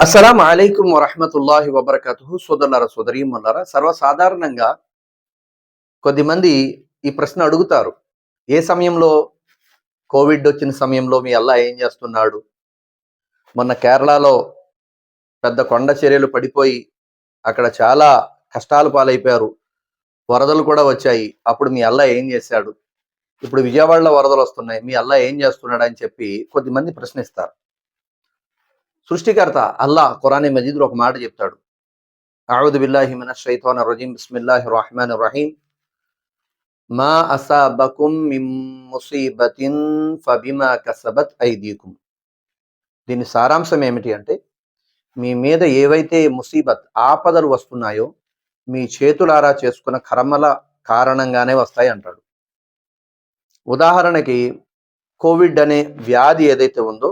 అస్సలం అలైకుం వరహమతుల్లాహి వబర్కతు సోదరులారా సోదరీమల్లారా సర్వసాధారణంగా కొద్దిమంది ఈ ప్రశ్న అడుగుతారు. ఏ సమయంలో కోవిడ్ వచ్చిన సమయంలో మీ అల్లా ఏం చేస్తున్నాడు? మొన్న కేరళలో పెద్ద కొండ చర్యలు పడిపోయి అక్కడ చాలా కష్టాలు పాలైపోయారు. వరదలు కూడా వచ్చాయి. అప్పుడు మీ అల్లా ఏం చేశాడు? ఇప్పుడు విజయవాడలో వరదలు వస్తున్నాయి. మీ అల్లా ఏం చేస్తున్నాడు అని చెప్పి కొద్దిమంది ప్రశ్నిస్తారు. సృష్టికర్త అల్లా ఖురానే మజీద్లో ఒక మాట చెప్తాడు. అఊదు బిల్లాహి మిన షైతాన్ రజీం బిస్మిల్లాహి రహమాన్ రహీం మా అసాబకుం మిమ్ ముసీబతిన్ ఫబిమా కసబత్ ఐదీకుం. దీని సారాంశం ఏమిటి అంటే మీ మీద ఏవైతే ముసీబత్ ఆపదలు వస్తున్నాయో మీ చేతులారా చేసుకున్న కర్మల కారణంగానే వస్తాయి అంటాడు. ఉదాహరణకి కోవిడ్ అనే వ్యాధి ఏదైతే ఉందో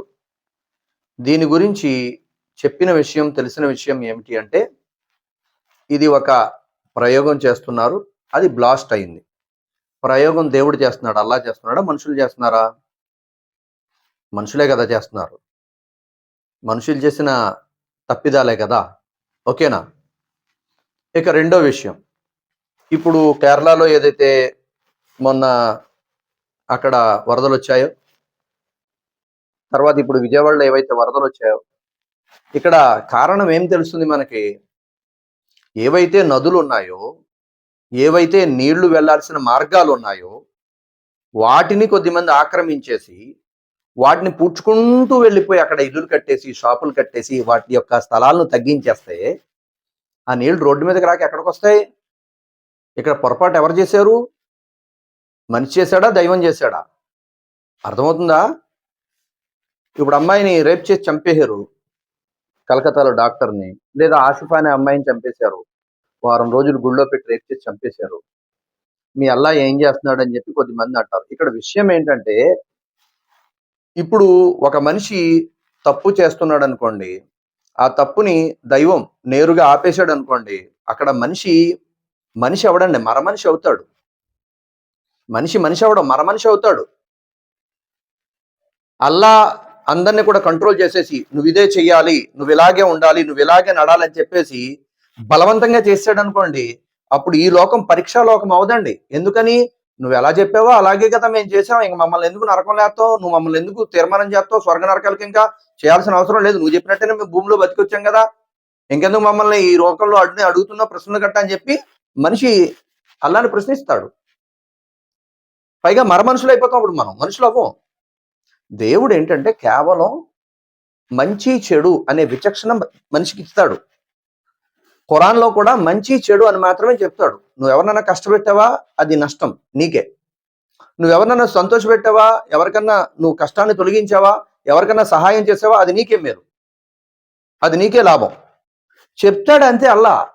దీని గురించి చెప్పిన విషయం తెలిసిన విషయం ఏమిటి అంటే ఇది ఒక ప్రయోగం చేస్తున్నారు. అది బ్లాస్ట్ అయింది. ప్రయోగం దేవుడు చేస్తున్నాడు? అల్లా చేస్తున్నాడా? మనుషులు చేస్తున్నారా? మనుషులే కదా చేస్తున్నారు. మనుషులు చేసిన తప్పిదాలే కదా. ఓకేనా? ఇక రెండో విషయం. ఇప్పుడు కేరళలో ఏదైతే మొన్న అక్కడ వరదలు వచ్చాయో తర్వాత ఇప్పుడు విజయవాడలో ఏవైతే వరదలు వచ్చాయో ఇక్కడ కారణం ఏం తెలుస్తుంది మనకి? ఏవైతే నదులు ఉన్నాయో ఏవైతే నీళ్ళు వెళ్ళాల్సిన మార్గాలు ఉన్నాయో వాటిని కొద్దిమంది ఆక్రమించేసి వాటిని పూడ్చుకుంటూ వెళ్ళిపోయి అక్కడ ఇల్లులు కట్టేసి షాపులు కట్టేసి వాటి యొక్క స్థలాలను తగ్గించేస్తే ఆ నీళ్ళు రోడ్డు మీదకి రాక ఎక్కడికి వస్తాయి? ఇక్కడ పొరపాటు ఎవరు చేశారు? మనిషి చేశాడా? దైవం చేశాడా? అర్థమవుతుందా? ఇప్పుడు అమ్మాయిని రేప్ చేసి చంపేశారు. కలకత్తాలో డాక్టర్ని. లేదా ఆసిఫా అనే అమ్మాయిని చంపేశారు. వారం రోజులు గుళ్ళో పెట్టి రేప్ చేసి చంపేశారు. మీ అల్లా ఏం చేస్తున్నాడు అని చెప్పి కొద్దిమంది అంటారు. ఇక్కడ విషయం ఏంటంటే ఇప్పుడు ఒక మనిషి తప్పు చేస్తున్నాడు అనుకోండి ఆ తప్పుని దైవం నేరుగా ఆపేశాడు అనుకోండి అక్కడ మనిషి మనిషి అవడండి మరమనిషి అవుతాడు. మనిషి మనిషి అవడం మరమనిషి అవుతాడు. అల్లా అందరిని కూడా కంట్రోల్ చేసేసి నువ్వు ఇదే చెయ్యాలి నువ్వు ఇలాగే ఉండాలి నువ్వు ఇలాగే నడాలని చెప్పేసి బలవంతంగా చేసాడు అనుకోండి అప్పుడు ఈ లోకం పరీక్షా లోకం అవదండి. ఎందుకని? నువ్వు ఎలా చెప్పావో అలాగే కదా మేము చేసాం ఇంక మమ్మల్ని ఎందుకు నరకం లేస్తావు? నువ్వు మమ్మల్ని ఎందుకు తీర్మానం చేస్తావు? స్వర్గ నరకాలకి ఇంకా చేయాల్సిన అవసరం లేదు. నువ్వు చెప్పినట్టేనే మేము భూమిలో బతికొచ్చాం కదా. ఇంకెందుకు మమ్మల్ని ఈ లోకంలో అడిగి అడుగుతున్న ప్రశ్నలు గట్ట అని చెప్పి మనిషి అల్లాని ప్రశ్నిస్తాడు. పైగా మర మనుషులు అయిపోతాం అప్పుడు మనం. మనుషులు అవ్వం. దేవుడు ఏంటంటే కేవలం మంచి చెడు అనే విచక్షణ మనిషికి ఇస్తాడు. ఖురాన్లో కూడా మంచి చెడు అని మాత్రమే చెప్తాడు. నువ్వు ఎవరినైనా కష్టపెట్టావా? అది నష్టం నీకే. నువ్వు ఎవరినైనా సంతోషపెట్టావా? ఎవరికన్నా నువ్వు కష్టాన్ని తొలగించావా? ఎవరికన్నా సహాయం చేసావా? అది నీకే మేలు. అది నీకే లాభం. చెప్తాడు అంతే అల్లా.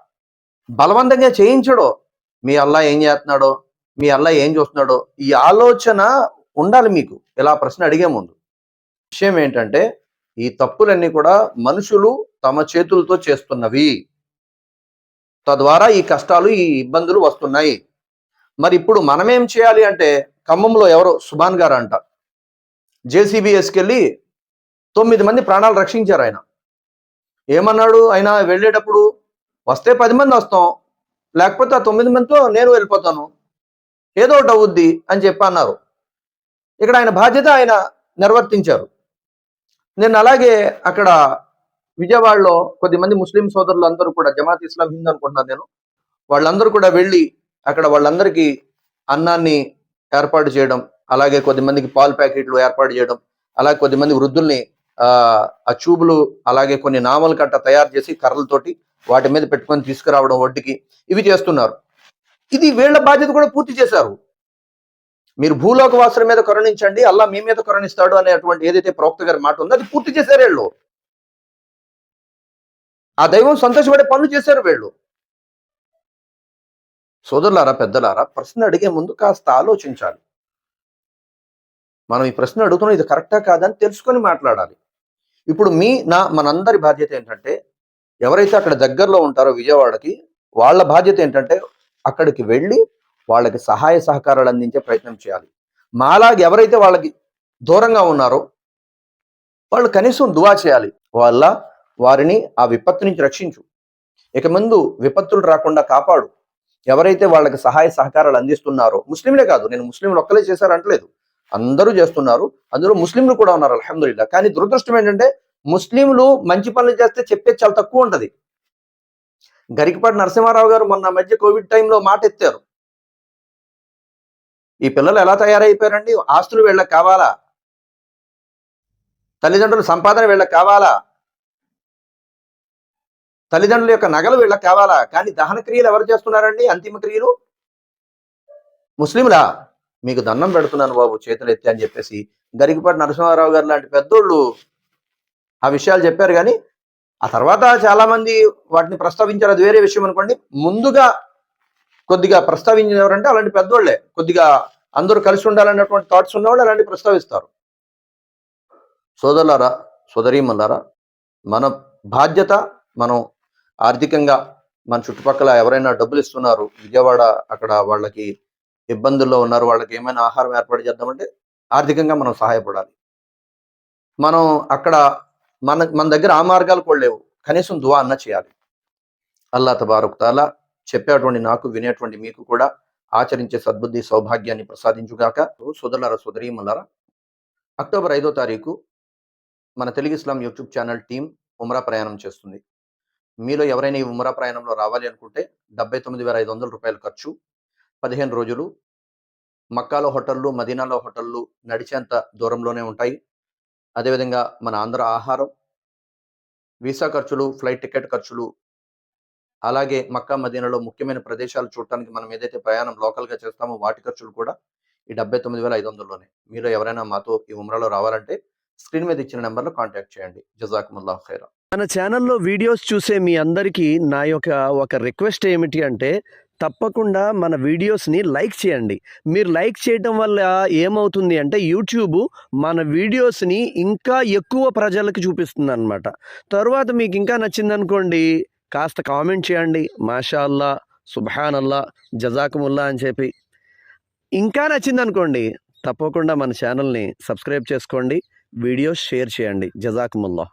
బలవంతంగా చేయించడు. మీ అల్లా ఏం చేస్తున్నాడో? మీ అల్లా ఏం చూస్తున్నాడో? ఈ ఆలోచన ఉండాలి మీకు. ఇలా ప్రశ్న అడిగే ముందు. విషయం ఏంటంటే ఈ తప్పులన్నీ కూడా మనుషులు తమ చేతులతో చేస్తున్నవి. తద్వారా ఈ కష్టాలు ఈ ఇబ్బందులు వస్తున్నాయి. మరి ఇప్పుడు మనమేం చేయాలి అంటే ఖమ్మంలో ఎవరో సుభాన్ గారు అంట జేసీబీఎస్కి వెళ్ళి తొమ్మిది మంది ప్రాణాలు రక్షించారు ఆయన. ఏమన్నాడు? ఆయన వెళ్ళేటప్పుడు వస్తే పది మంది వస్తాం. లేకపోతే ఆ తొమ్మిది మందితో నేను వెళ్ళిపోతాను. ఏదో ఒకటి అవుద్ది అని చెప్పి అన్నారు. ఇక్కడ ఆయన బాధ్యత ఆయన నిర్వర్తించారు. నేను అలాగే అక్కడ విజయవాడలో కొద్దిమంది ముస్లిం సోదరులు అందరూ కూడా జమాత్ ఇస్లాం హింద్ అనుకుంటున్నాను నేను వాళ్ళందరూ కూడా వెళ్ళి అక్కడ వాళ్ళందరికీ అన్నాన్ని ఏర్పాటు చేయడం అలాగే కొద్దిమందికి పాలు ప్యాకెట్లు ఏర్పాటు చేయడం అలాగే కొద్దిమంది వృద్ధుల్ని ఆ చూబులు అలాగే కొన్ని నామలు కట్ట తయారు చేసి కర్రలతోటి వాటి మీద పెట్టుకొని తీసుకురావడం వడ్డీకి ఇవి చేస్తున్నారు. ఇది వీళ్ళ బాధ్యత కూడా పూర్తి చేశారు. మీరు భూలోక వాసుల మీద కరుణించండి అల్లా మీ మీద కరుణిస్తాడు అనేటువంటి ఏదైతే ప్రవక్త గారి మాట ఉందో అది పూర్తి చేశారు వీళ్ళు. ఆ దైవం సంతోషపడే పనులు చేశారు వీళ్ళు. సోదరులారా పెద్దలారా ప్రశ్న అడిగే ముందు కాస్త ఆలోచించాలి. మనం ఈ ప్రశ్న అడుగుతున్నాం ఇది కరెక్టా కాదని తెలుసుకొని మాట్లాడాలి. ఇప్పుడు మీ నా మనందరి బాధ్యత ఏంటంటే ఎవరైతే అక్కడ దగ్గరలో ఉంటారో విజయవాడకి వాళ్ళ బాధ్యత ఏంటంటే అక్కడికి వెళ్ళి వాళ్ళకి సహాయ సహకారాలు అందించే ప్రయత్నం చేయాలి. మాలాగా ఎవరైతే వాళ్ళకి దూరంగా ఉన్నారో వాళ్ళు కనీసం దువా చేయాలి. వాళ్ళ వారిని ఆ విపత్తు నుంచి రక్షించు. ఇక ముందు విపత్తులు రాకుండా కాపాడు. ఎవరైతే వాళ్ళకి సహాయ సహకారాలు అందిస్తున్నారో ముస్లింలే కాదు నేను ముస్లింలు ఒక్కలే చేశారంటలేదు అందరూ చేస్తున్నారు అందులో ముస్లింలు కూడా ఉన్నారు అల్హమ్దుల్లా కానీ దురదృష్టం ఏంటంటే ముస్లింలు మంచి పనులు చేస్తే చెప్పేది చాలా తక్కువ ఉంటది. గరికపాటి నరసింహారావు గారు మొన్న మధ్య కోవిడ్ టైంలో మాట ఎత్తారు ఈ పిల్లలు ఎలా తయారైపోయారండి? ఆస్తులు వీళ్ళకి కావాలా? తల్లిదండ్రుల సంపాదన వీళ్ళకి కావాలా? తల్లిదండ్రుల యొక్క నగలు వీళ్ళకి కావాలా? కానీ దహన క్రియలు ఎవరు చేస్తున్నారండి? అంతిమ క్రియలు? ముస్లింలా? మీకు దండం పెడుతున్నాను బాబు చేతులు ఎత్తి అని చెప్పేసి. గరికపాటి నరసింహారావు గారు లాంటి పెద్దోళ్ళు ఆ విషయాలు చెప్పారు కానీ ఆ తర్వాత చాలా మంది వాటిని ప్రస్తావించారు. అది వేరే విషయం అనుకోండి. ముందుగా కొద్దిగా ప్రస్తావించిన ఎవరంటే అలాంటి పెద్దోళ్ళే. కొద్దిగా అందరూ కలిసి ఉండాలన్నటువంటి థాట్స్ ఉన్నవాళ్ళు అలాంటి ప్రస్తావిస్తారు. సోదరులారా సోదరీమల్లారా మన బాధ్యత మనం ఆర్థికంగా మన చుట్టుపక్కల ఎవరైనా డబ్బులు ఇస్తున్నారు విజయవాడ అక్కడ వాళ్ళకి ఇబ్బందుల్లో ఉన్నారు వాళ్ళకి ఏమైనా ఆహారం ఏర్పాటు చేద్దామంటే ఆర్థికంగా మనం సహాయపడాలి. మనం అక్కడ మన మన దగ్గర ఆ మార్గాలు కూడా లేవు. కనీసం దువా అన్న చేయాలి. అల్లా తబారుక్ తాలా చెప్పేటువంటి నాకు వినేటువంటి మీకు కూడా ఆచరించే సద్బుద్ధి సౌభాగ్యాన్ని ప్రసాదించుగాక. సోదరులారా సోదరీమల్లారా అక్టోబర్ ఐదో తారీఖు మన తెలుగు ఇస్లాం యూట్యూబ్ ఛానల్ టీం ఉమరా ప్రయాణం చేస్తుంది. మీలో ఎవరైనా ఈ ఉమరా ప్రయాణంలో రావాలి అనుకుంటే డెబ్బై తొమ్మిది వేల ఐదు వందల రూపాయల ఖర్చు పదిహేను రోజులు మక్కాలో హోటళ్ళు మదీనాలో హోటళ్ళు నడిచేంత దూరంలోనే ఉంటాయి. అదేవిధంగా మన ఆంధ్ర ఆహారం వీసా ఖర్చులు ఫ్లైట్ టికెట్ ఖర్చులు అలాగే మక్కా మదీనాలో ముఖ్యమైన ప్రదేశాలు చూడటానికి మనం ఏదైతే ప్రయాణం లోకల్గా చేస్తామో వాటి ఖర్చులు కూడా ఈ డెబ్బై తొమ్మిది వేల ఐదు వందల్లోనే. మీరు ఎవరైనా మాతో ఈ ఉమ్రాలో రావాలంటే స్క్రీన్ మీద ఇచ్చిన నెంబర్లో కాంటాక్ట్ చేయండి. జజాకుముల్లా ఖైరా. మన ఛానల్లో వీడియోస్ చూసే మీ అందరికీ నా యొక్క ఒక రిక్వెస్ట్ ఏమిటి అంటే తప్పకుండా మన వీడియోస్ని లైక్ చేయండి. మీరు లైక్ చేయటం వల్ల ఏమవుతుంది అంటే యూట్యూబ్ మన వీడియోస్ని ఇంకా ఎక్కువ ప్రజలకు చూపిస్తుంది అనమాట తర్వాత మీకు ఇంకా నచ్చిందనుకోండి కాస్త కామెంట్ చేయండి. మాషా అల్లా సుబ్హాన్ అల్లా జజాకుముల్లా అని చెప్పి. ఇంకా నచ్చిందనుకోండి తప్పకుండా మన ఛానల్ని సబ్స్క్రైబ్ చేసుకోండి. వీడియోస్ షేర్ చేయండి. జజాకుముల్లా.